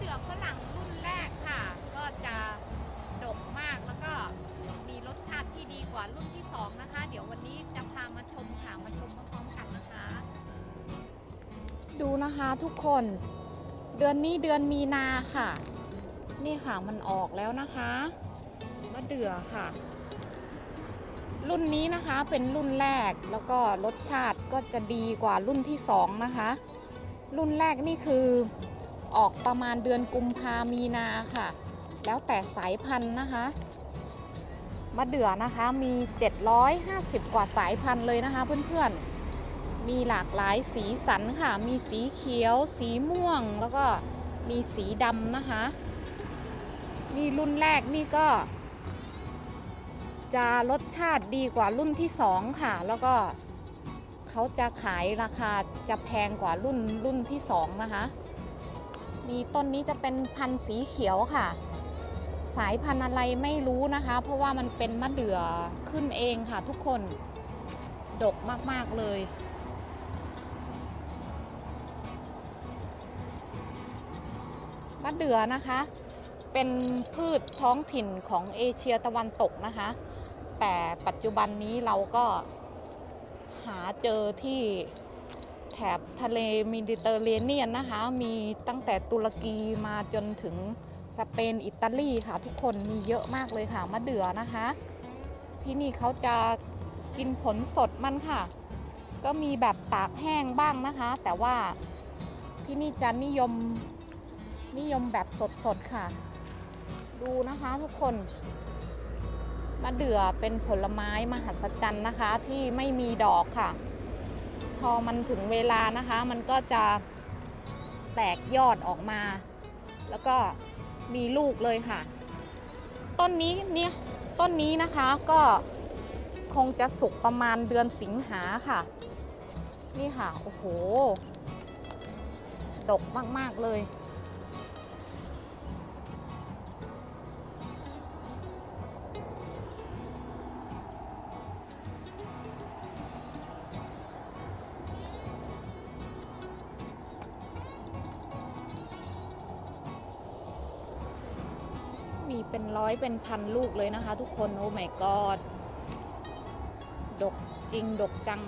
เดือกฝรั่งรุ่นแรกค่ะ ก็จะดกมากแล้วก็มีรสชาติที่ดีกว่ารุ่นที่ 2 นะคะ เดี๋ยววันนี้จะพามาชมค่ะมาชมพร้อมๆกันนะคะ ดูนะคะทุกคนเดือนนี้เดือนมีนาค่ะ นี่ค่ะมันออกแล้วนะคะมะเดื่อค่ะ รุ่นนี้นะคะเป็นรุ่นแรกแล้วก็รสชาติก็จะดีกว่ารุ่นที่สองนะคะ รุ่นแรกนี่คือ ออกประมาณเดือนกุมภามีนาค่ะ แล้วแต่สายพันธุ์นะคะมะเดื่อนะคะมี 750 กว่าสายพันธุ์เลยนะคะเพื่อนๆ มีหลากหลายสีสันค่ะ มีสีเขียว สีม่วง แล้วก็มีสีดำนะคะ นี่รุ่นแรกนี่ก็ จะรสชาติดีกว่ารุ่นที่สองค่ะ แล้วก็เขาจะขายราคาจะแพงกว่ารุ่นรุ่นที่สองนะคะ นี่ต้นนี้จะเป็นพันธุ์สีเขียวค่ะ สายพันธุ์อะไรไม่รู้นะคะ เพราะว่ามันเป็นมะเดื่อขึ้นเองค่ะทุกคน ดกมากๆเลย มะเดื่อนะคะ เป็นพืชท้องถิ่นของเอเชียตะวันตกนะคะ แต่ปัจจุบันนี้เราก็หาเจอที่ ถบทะเลมิดิเตอร์เรเนียนนะคะ มีตั้งแต่ตุรกีมาจนถึงสเปนอิตาลีค่ะ ทุกคนมีเยอะมากเลยค่ะมะเดื่อนะคะ ที่นี่เขาจะกินผลสดมันค่ะ ก็มีแบบตากแห้งบ้างนะคะ แต่ว่าที่นี่จะนิยมนิยมแบบสดๆค่ะ ดูนะคะทุกคนมะเดื่อเป็นผลไม้มหัศจรรย์นะคะที่ไม่มีดอกค่ะ พอมันถึงเวลานะคะ มันก็จะแตกยอดออกมา แล้วก็มีลูกเลยค่ะ ต้นนี้เนี่ยต้นนี้นะคะก็คงจะสุกประมาณเดือนสิงหาค่ะ นี่ค่ะ โอ้โห ดกมาก ๆ เลย เป็นร้อยเป็นพันลูกเลยนะคะ ทุกคน โอ้ my god ดกจริง ดกจัง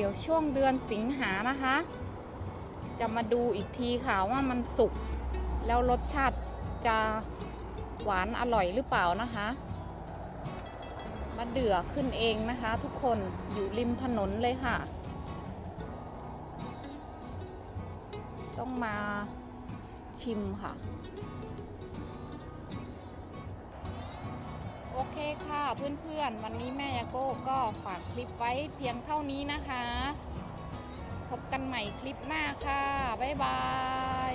เดี๋ยวช่วงเดือนสิงหานะคะ จะมาดูอีกทีค่ะว่ามันสุก แล้วรสชาติจะหวานอร่อยหรือเปล่านะคะมะเดื่อขึ้นเองนะคะ ทุกคนอยู่ริมถนนเลยค่ะ ต้องมาชิมค่ะ โอเคค่ะเพื่อนๆ วันนี้แม่ยาโก้ก็ฝากคลิปไว้เพียงเท่านี้นะคะ พบกันใหม่คลิปหน้าค่ะ บ๊ายบาย